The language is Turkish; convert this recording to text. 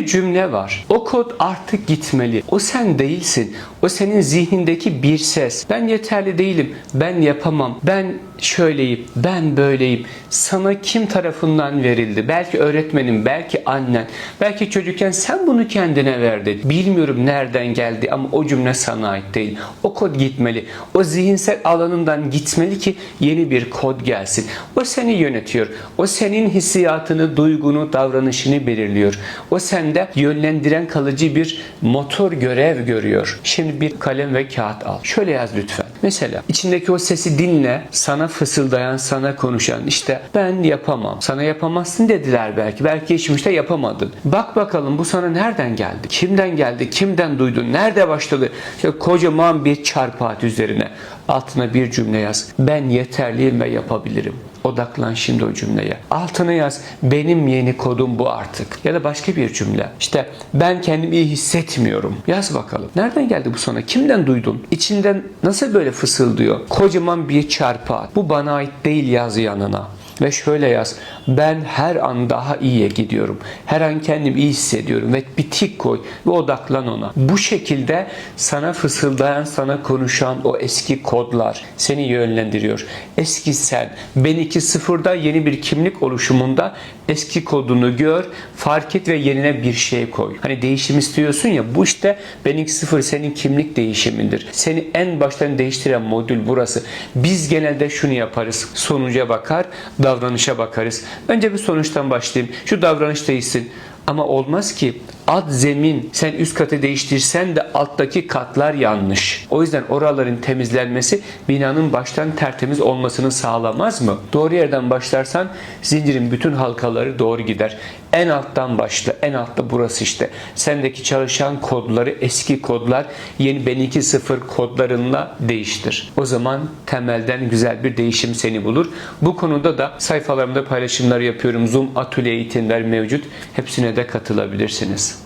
Bir cümle var. O kod artık gitmeli. O sen değilsin. O senin zihnindeki bir ses. Ben yeterli değilim. Ben yapamam. Ben şöyleyim. Ben böyleyim. Sana kim tarafından verildi? Belki öğretmenin, belki annen. Belki çocukken sen bunu kendine verdin. Bilmiyorum nereden geldi ama o cümle sana ait değil. O kod gitmeli. O zihinsel alanından gitmeli ki yeni bir kod gelsin. O seni yönetiyor. O senin hissiyatını, duygunu, davranışını belirliyor. O sende yönlendiren kalıcı bir motor görev görüyor. Şimdi bir kalem ve kağıt al. Şöyle yaz lütfen. Mesela içindeki o sesi dinle. Sana fısıldayan, sana konuşan. İşte ben yapamam. Sana yapamazsın dediler belki. Belki geçmişte yapamadın. Bak bakalım bu sana nereden geldi? Kimden geldi? Kimden duydun? Nerede başladı? İşte kocaman bir çarpı at üzerine. Altına bir cümle yaz. Ben yeterliyim ve yapabilirim. Odaklan şimdi o cümleye. Altına yaz. Benim yeni kodum bu artık. Ya da başka bir cümle. İşte ben kendimi iyi hissetmiyorum. Yaz bakalım. Nereden geldi bu sana? Kimden duydun? İçinden nasıl böyle fısıldıyor? Kocaman bir çarpı at. Bu bana ait değil yaz yanına. Ve şöyle yaz. Ben her an daha iyiye gidiyorum. Her an kendimi iyi hissediyorum. Ve bir tik koy ve odaklan ona. Bu şekilde sana fısıldayan, sana konuşan o eski kodlar seni yönlendiriyor. Eski sen. Ben 2.0'da yeni bir kimlik oluşumunda eski kodunu gör, fark et ve yerine bir şey koy. Hani değişim istiyorsun ya bu işte ben 2.0 senin kimlik değişimindir. Seni en baştan değiştiren modül burası. Biz genelde şunu yaparız. Sonuca bakar, davranışa bakarız. Önce bir sonuçtan başlayayım. Şu davranış değişsin. Ama olmaz ki ad zemin sen üst katı değiştirsen de alttaki katlar yanlış. O yüzden oraların temizlenmesi binanın baştan tertemiz olmasını sağlamaz mı? Doğru yerden başlarsan zincirin bütün halkaları doğru gider. En alttan başla. En altta burası işte. Sendeki çalışan kodları eski kodlar yeni ben 2.0 kodlarınla değiştir. O zaman temelden güzel bir değişim seni bulur. Bu konuda da sayfalarımda paylaşımlar yapıyorum. Zoom atölye eğitimler mevcut. Hepsine de katılabilirsiniz.